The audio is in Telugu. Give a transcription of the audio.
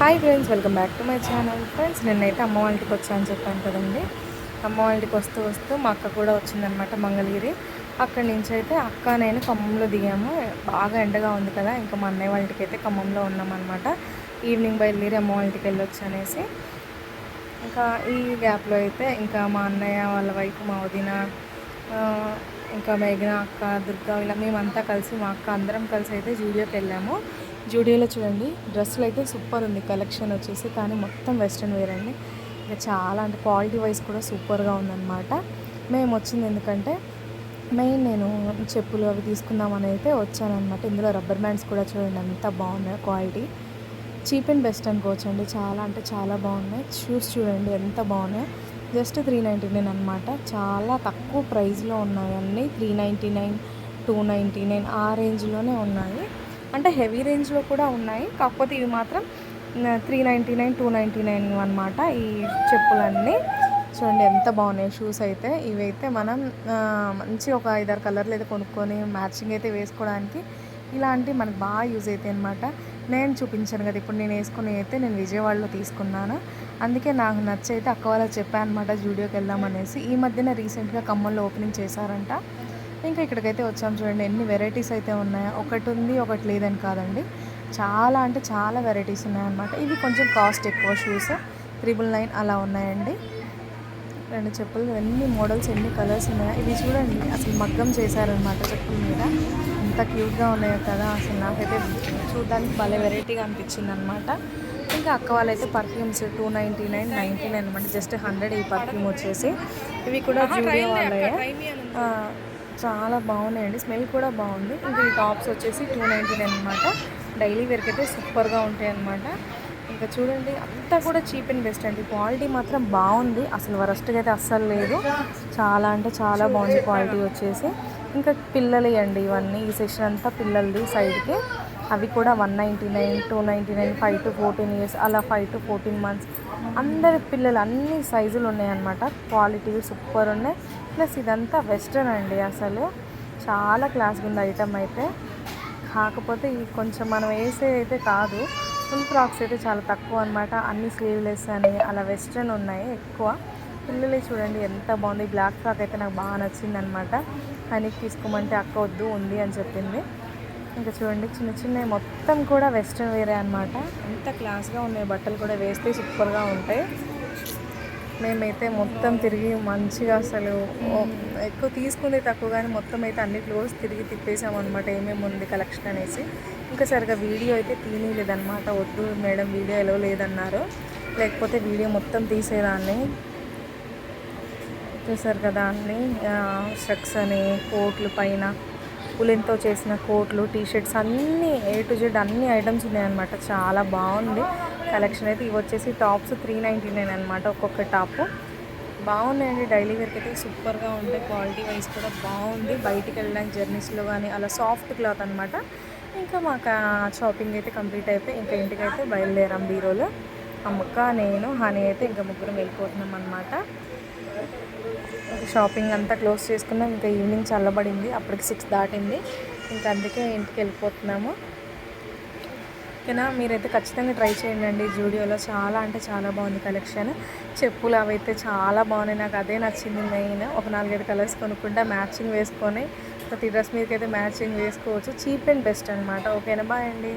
Hi friends welcome back to my channel friends నిన్నైతే అమ్మ వాళ్ళకి వచ్చాను చెప్పాను కదండి. అమ్మ వాళ్ళకి వస్తూ వస్తూ మా అక్క కూడా వచ్చిందనమాట మంగళగిరి. అక్కడి నుంచి అయితే అక్క నేను ఖమ్మంలో దిగాము. బాగా ఎండగా ఉంది కదా ఇంకా మా అన్నయ్య వాళ్ళకి అయితే ఖమ్మంలో ఉన్నామన్నమాట. ఈవినింగ్ బయలుదేరి అమ్మ వాళ్ళకి వెళ్ళొచ్చు అనేసి. ఇంకా ఈ గ్యాప్లో అయితే ఇంకా మా అన్నయ్య వాళ్ళ వైపు మా వదిన ఇంకా మేఘన అక్క దుర్గా ఇలా మేమంతా కలిసి మా అక్క అందరం కలిసి అయితే జూడియోకి వెళ్ళాము. జూడియోలో చూడండి. డ్రెస్సులు అయితే సూపర్ ఉంది. కలెక్షన్ వచ్చేసి కానీ మొత్తం వెస్ట్రన్ వేర్ అండి. ఇంకా చాలా అంటే క్వాలిటీ వైజ్ కూడా సూపర్గా ఉందన్నమాట. మేము వచ్చింది ఎందుకంటే మెయిన్ నేను చెప్పులు అవి తీసుకుందామని అయితే వచ్చానమాట ఇందులో రబ్బర్ బ్యాండ్స్ కూడా చూడండి. ఎంత బాగున్నాయి. క్వాలిటీ చీప్ అండ్ బెస్ట్ అనుకోవచ్చండి. చాలా అంటే చాలా బాగున్నాయి. షూస్ చూడండి. ఎంత బాగున్నాయి. జస్ట్ త్రీ నైంటీ నైన్ అనమాట చాలా తక్కువ ప్రైస్లో ఉన్నాయి అన్నీ. Three ninety nine two ninety nine ఆ రేంజ్లోనే ఉన్నాయి. అంటే హెవీ రేంజ్లో కూడా ఉన్నాయి. కాకపోతే ఇవి మాత్రం three ninety nine two ninety nine అనమాట ఈ చెప్పులన్నీ. చూడండి ఎంత బాగున్నాయి షూస్ అయితే. ఇవైతే మనం మంచి ఒక ఐదారు కలర్లు అయితే కొనుక్కొని మ్యాచింగ్ అయితే వేసుకోవడానికి ఇలాంటివి మనకు బాగా యూజ్ అవుతాయి అనమాట నేను చూపించాను కదా ఇప్పుడు నేను వేసుకుని అయితే నేను విజయవాడలో తీసుకున్నాను. అందుకే నాకు నచ్చైతే అక్క వాళ్ళకి చెప్పాను అనమాట జూడియోకి వెళ్దామనేసి ఈ మధ్యన రీసెంట్గా ఖమ్మంలో ఓపెనింగ్ చేశారంట. ఇంకా ఇక్కడికైతే వచ్చాం చూడండి. ఎన్ని వెరైటీస్ అయితే ఉన్నాయో. ఒకటి ఉంది ఒకటి లేదని కాదండి. చాలా అంటే చాలా వెరైటీస్ ఉన్నాయన్నమాట. ఇవి కొంచెం కాస్ట్ ఎక్కువ షూస్. త్రిబుల్ నైన్ అలా ఉన్నాయండి. రెండు చెప్పులు ఎన్ని మోడల్స్ ఎన్ని కలర్స్ ఉన్నాయో. ఇవి చూడండి. అసలు మగ్గం చేశారనమాట చెప్పుల మీద. ఎంత క్యూట్గా ఉన్నాయో కదా. అసలు నాకైతే చూడడానికి భలే వెరైటీగా అనిపించింది అనమాట ఇంకా అక్క వాళ్ళైతే perfumes two ninety nine ninety nine అనమాట జస్ట్ హండ్రెడ్ ఈ పర్ఫ్యూమ్ వచ్చేసి. ఇవి కూడా జూడియో వాళ్ళే ఆ, చాలా బాగున్నాయండి. స్మెల్ కూడా బాగుంది. ఇంకా ఈ టాప్స్ వచ్చేసి టూ నైంటీ అనమాట డైలీ వేర్కి అయితే సూపర్గా ఉంటాయి అనమాట ఇంకా చూడండి అంతా కూడా చీప్ అండ్ బెస్ట్ అండి. క్వాలిటీ మాత్రం బాగుంది. అసలు వరస్ట్గా అయితే అస్సలు లేదు. చాలా అంటే చాలా బాగుంది క్వాలిటీ వచ్చేసి. ఇంకా పిల్లలే అండి ఇవన్నీ. ఈ సెక్షన్ అంతా పిల్లలది సైడ్కి. అవి కూడా one ninety nine two ninety nine five to fourteen years అలా ఫైవ్ టు ఫోర్టీన్ మంత్స్ అందరి పిల్లలు అన్ని సైజులు ఉన్నాయన్నమాట. క్వాలిటీ సూపర్ ఉన్నాయి. ప్లస్ ఇదంతా వెస్ట్రన్ అండి అసలు. చాలా క్లాస్గా ఉంది ఐటమ్ అయితే. కాకపోతే ఈ కొంచెం మనం వేసే అయితే కాదు. ఫుల్ ఫ్రాక్స్ అయితే చాలా తక్కువ అనమాట అన్ని స్లీవ్లెస్ అని అలా వెస్ట్రన్ ఉన్నాయి ఎక్కువ. పిల్లలే చూడండి ఎంత బాగుంది. బ్లాక్ ఫ్రాక్ అయితే నాకు బాగా నచ్చింది అనమాట హనీకి తీసుకోమంటే అక్క వద్దు ఉంది అని చెప్పింది. ఇంకా చూడండి చిన్న చిన్న మొత్తం కూడా వెస్ట్రన్ వేరే అనమాట ఎంత క్లాస్గా ఉన్నాయి బట్టలు కూడా వేస్తే సూపర్గా ఉంటాయి. మేమైతే మొత్తం తిరిగి మంచిగా అసలు ఓ, ఎక్కువ తీసుకుంది తక్కువ కానీ మొత్తం అయితే అన్ని క్లోజ్ తిరిగి తిప్పేసాం అనమాట ఏమేమి ఉంది కలెక్షన్ అనేసి. ఇంకా సరిగా వీడియో అయితే తీయలేదన్నమాట వద్దు మేడం వీడియో ఎలా లేదన్నారు. లేకపోతే వీడియో మొత్తం తీసేదాన్ని. చూసారు కదా అన్ని స్ట్రక్స్ అని కోట్లు పైన ఉలెన్తో చేసిన కోట్లు టీ షర్ట్స్ అన్నీ ఏ టు జెడ్ అన్ని ఐటమ్స్ ఉన్నాయన్నమాట. చాలా బాగుంది. కలెక్షన్ అయితే ఇవి వచ్చేసి టాప్స్ త్రీ నైంటీ నైన్ అనమాట ఒక్కొక్క టాప్. బాగున్నాయండి. డైలీ వేర్కి అయితే సూపర్గా ఉంటాయి. క్వాలిటీ వైజ్ కూడా బాగుంది. బయటికి వెళ్ళడానికి జర్నీస్లో కానీ అలా సాఫ్ట్ క్లాత్ అనమాట ఇంకా మాకు షాపింగ్ అయితే కంప్లీట్ అయిపోయి ఇంకా ఇంటికైతే బయలుదేరాం బీరోలో. అమ్మక్క నేను హనీ అయితే ఇంకా ముగ్గురం వెళ్ళిపోతున్నాం అనమాట షాపింగ్ అంతా క్లోజ్ చేసుకున్నాం. ఇంకా ఈవినింగ్ చల్లబడింది. అప్పటికి సిక్స్ దాటింది. ఇంకా అందుకే ఇంటికి వెళ్ళిపోతున్నాము. ఓకేనా? మీరైతే ఖచ్చితంగా ట్రై చేయండి అండి జూడియోలో చాలా అంటే చాలా బాగుంది కలెక్షన్. చెప్పులు అవైతే చాలా బాగున్నాయి. నాకు అదే నచ్చింది మెయిన్. ఒక నాలుగైదు కలర్స్ కొనుక్కుంటే మ్యాచింగ్ వేసుకొని ప్రతి డ్రెస్ మీదకైతే అయితే మ్యాచింగ్ వేసుకోవచ్చు. చీప్ అండ్ బెస్ట్ అనమాట ఓకేనా? బాయ్ అండి.